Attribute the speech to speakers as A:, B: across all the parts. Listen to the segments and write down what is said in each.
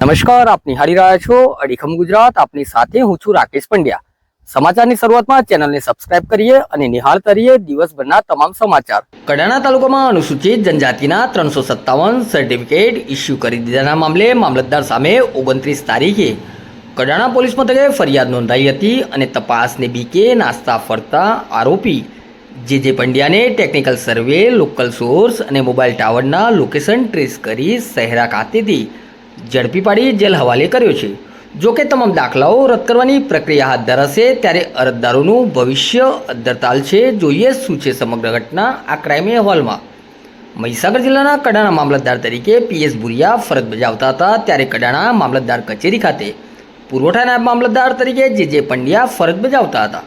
A: નમસ્કાર આપ નિહાળી રહ્યા છો અડીખમ ગુજરાત. આપની સાથે હું છું રાકેશ પંડ્યા. સમાચારની શરૂઆતમાં ચેનલને સબસ્ક્રાઇબ કરીએ અને નિહાળતા રહીએ દિવસભરના તમામ સમાચાર. કડાણા તાલુકામાં અનુસૂચિત જનજાતિના ત્રણસો સત્તાવન સર્ટિફિકેટ ઇસ્યુ કરી દીધાના મામલે મામલતદાર સામે ઓગણત્રીસ તારીખે કડાણા પોલીસ મથકે ફરિયાદ નોંધાઈ હતી અને તપાસને બીકે નાસ્તા ફરતા આરોપી જે જે પંડ્યાને ટેકનિકલ સર્વે લોકલ સોર્સ અને મોબાઈલ ટાવરના લોકેશન ટ્રેસ કરી શહેરા ખાતેથી ઝડપી પાડી જેલ હવાલે કર્યો છે. જોકે તમામ દાખલાઓ રદ કરવાની પ્રક્રિયા હાથ ધરાશે ત્યારે અરજદારોનું ભવિષ્ય અદ્ધરતાલ છે. જોઈએ શું છે સમગ્ર ઘટના આ ક્રાઇમ અહેવાલમાં મહીસાગર જિલ્લાના કડાણા મામલતદાર તરીકે પીએસ ભુરિયા ફરજ બજાવતા હતા ત્યારે કડાણા મામલતદાર કચેરી ખાતે પુરવઠા નાયબ મામલતદાર તરીકે જે જે પંડ્યા ફરજ બજાવતા હતા.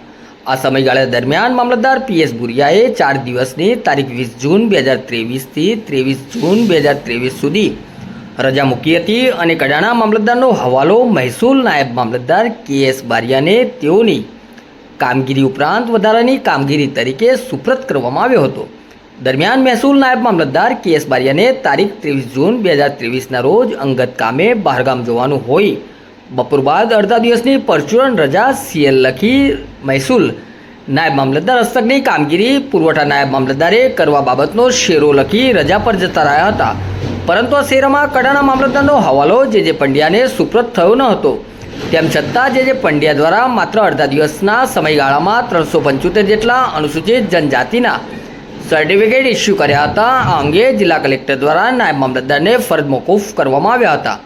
A: આ સમયગાળા દરમિયાન મામલતદાર પીએસ ભુરિયાએ ચાર દિવસની તારીખ વીસ જૂન બે હજાર ત્રેવીસથી ત્રેવીસ જૂન બે હજાર ત્રેવીસ સુધી રજા મૂકી હતી અને કડાણા મામલતદારનો હવાલો મહેસૂલ નાયબ મામલતદાર કે એસ બારિયાને તેઓની કામગીરી ઉપરાંત વધારાની કામગીરી તરીકે સુપ્રત કરવામાં આવ્યો હતો. દરમિયાન મહેસૂલ નાયબ મામલતદાર કે એસ બારિયાને તારીખ ત્રેવીસ જૂન બે હજાર ત્રેવીસના રોજ અંગત કામે બહારગામ જવાનું હોય. બપોર બાદ અડધા દિવસની પરચુરણ રજા સીએલ લખી મહેસૂલ નાયબ મામલતદાર હસ્તકની કામગીરી પુરવઠા નાયબ મામલતદારે કરવા બાબતનો શેરો લખી રજા પર જતા રહ્યા હતા. પરંતુ આ શેરામાં કડાણા મામલતદારનો હવાલો જે જે પંડ્યાને સુપ્રત થયો ન હતો, તેમ છતાં જે જે પંડ્યા દ્વારા માત્ર અડધા દિવસના સમયગાળામાં ત્રણસો પંચોતેર જેટલા અનુસૂચિત જનજાતિના સર્ટિફિકેટ ઇસ્યુ કર્યા હતા, આ અંગે જિલ્લા કલેક્ટર દ્વારા નાયબ મામલતદારને ફરજ મોકૂફ કરવામાં આવ્યા હતા.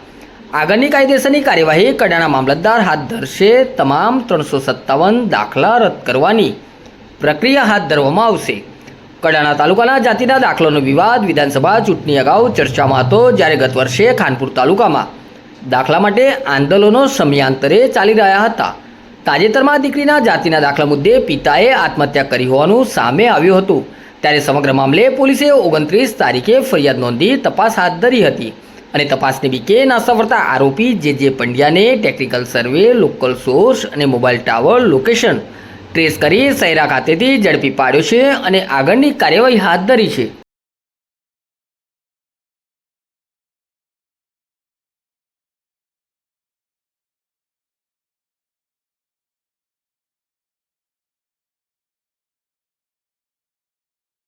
A: આગળની કાયદેસરની કાર્યવાહી કડાણા મામલતદાર હાથ ધરશે, તમામ ત્રણસો સત્તાવન દાખલા રદ કરવાની પ્રક્રિયા હાથ ધરવામાં આવશે. કડાણા તાલુકાના જાતિના દાખલાનો વિવાદ, વિધાનસભા ચૂંટણી અગાઉ ચર્ચામાં હતો જ્યારે ગત વર્ષે ખાનપુર તાલુકામાં. દાખલા માટે આંદોલનો સમયાંતરે ચાલી રહ્યા હતા. તાજેતરમાં દીકરીના જાતિના દાખલા મુદ્દે પિતાએ આત્મહત્યા કરી હોવાનું સામે આવ્યું હતું. ત્યારે સમગ્ર મામલે પોલીસે ઓગણત્રીસ તારીખે ફરિયાદ નોંધી તપાસ હાથ ધરી હતી અને તપાસની બીકે ના ફરતા આરોપી જે જે પંડ્યાને ટેકનિકલ સર્વે, લોકલ સોર્સ અને મોબાઈલ ટાવર, લોકેશન ટ્રેસ કરી સૈરા ખાતેથી ઝડપી પાડ્યો છે અને આગળની કાર્યવાહી હાથ ધરી છે.